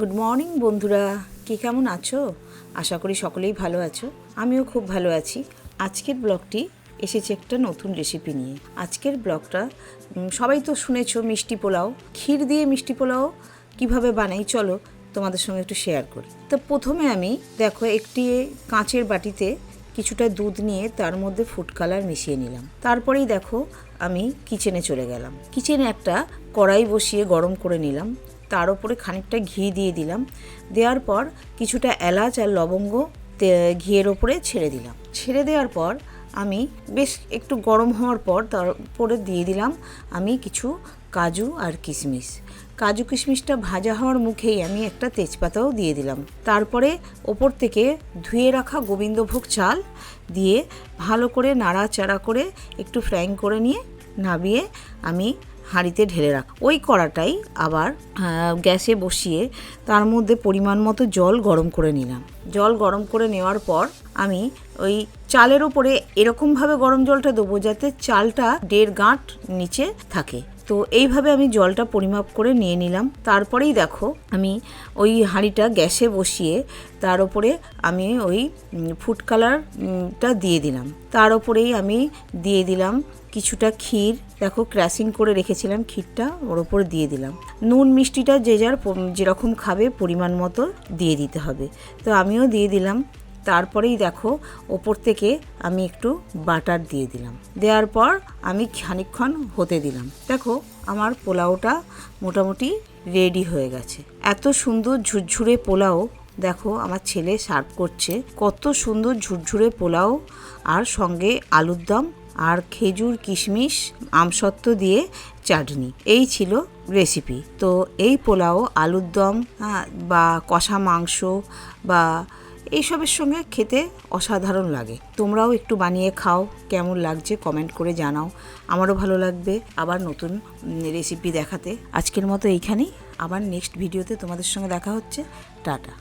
Good morning বন্ধুরা। কি কেমন আছো? আশা করি সকলেই ভালো আছো। আমিও খুব ভালো আছি। আজকের ব্লগটি এসেছে একটা নতুন রেসিপি নিয়ে। আজকের ব্লগটা সবাই তো শুনেছো মিষ্টি পোলাও। ক্ষীর দিয়ে মিষ্টি পোলাও কীভাবে বানাই, চলো তোমাদের সঙ্গে একটু শেয়ার করি। তো প্রথমে আমি, দেখো, একটি কাঁচের বাটিতে কিছুটা দুধ নিয়ে তার মধ্যে ফুড কালার মিশিয়ে নিলাম। তারপরেই দেখো, আমি কিচেনে চলে গেলাম। কিচেনে একটা কড়াই বসিয়ে গরম করে নিলাম। তার উপরে খানিকটা ঘি দিয়ে দিলাম। দেওয়ার পর কিছুটা এলাচ আর লবঙ্গ ঘিয়ের ওপরে ছেড়ে দিলাম। ছেড়ে দেওয়ার পর আমি বেশ একটু গরম হওয়ার পর তারপরে দিয়ে দিলাম আমি কিছু কাজু আর কিশমিশ। কাজু কিশমিশটা ভাজা হওয়ার মুখেই আমি একটা তেজপাতাও দিয়ে দিলাম। তারপরে ওপর থেকে ধুয়ে রাখা গোবিন্দভোগ চাল দিয়ে ভালো করে নাড়াচাড়া করে একটু ফ্রাইং করে নিয়ে নাবিয়ে আমি হাঁড়িতে ঢেলে রাখ। ওই কড়াটাই আবার গ্যাসে বসিয়ে তার মধ্যে পরিমাণ মতো জল গরম করে নিলাম। জল গরম করে নেওয়ার পর আমি ওই চালের ওপরে এরকমভাবে গরম জলটা দেবো যাতে চালটা দেড় গাঁট নিচে থাকে। তো এইভাবে আমি জলটা পরিমাপ করে নিয়ে নিলাম। তারপরেই দেখো, আমি ওই হাঁড়িটা গ্যাসে বসিয়ে তার উপরে আমি ওই ফুড কালারটা দিয়ে দিলাম। তার উপরেই আমি দিয়ে দিলাম কিছুটা ক্ষীর। দেখো ক্র্যাশিং করে রেখেছিলাম ক্ষীরটা, ওর ওপর দিয়ে দিলাম। নুন মিষ্টিটা যে যার যেরকম খাবে, পরিমাণ মতো দিয়ে দিতে হবে। তো আমিও দিয়ে দিলাম। তারপরেই দেখো, ওপর থেকে আমি একটু বাটার দিয়ে দিলাম। দেওয়ার পর আমি খানিকক্ষণ হতে দিলাম। দেখো, আমার পোলাওটা মোটামুটি রেডি হয়ে গেছে। এত সুন্দর ঝুরঝুরে পোলাও, দেখো আমার ছেলে সার্ভ করছে। কত সুন্দর ঝুরঝুরে পোলাও, আর সঙ্গে আলুর দম আর খেজুর, কিশমিশ, আমসত্ত্ব দিয়ে চাটনি। এই ছিল রেসিপি তো এই পোলাও, আলুর দম বা কষা মাংস বা এইসবের সঙ্গে খেতে অসাধারণ লাগে। তোমরাও একটু বানিয়ে খাও, কেমন লাগছে কমেন্ট করে জানাও। আমারও ভালো লাগবে আবার নতুন রেসিপি দেখাতে। আজকের মতো এইখানেই। আবার নেক্সট ভিডিওতে তোমাদের সঙ্গে দেখা হচ্ছে। টাটা।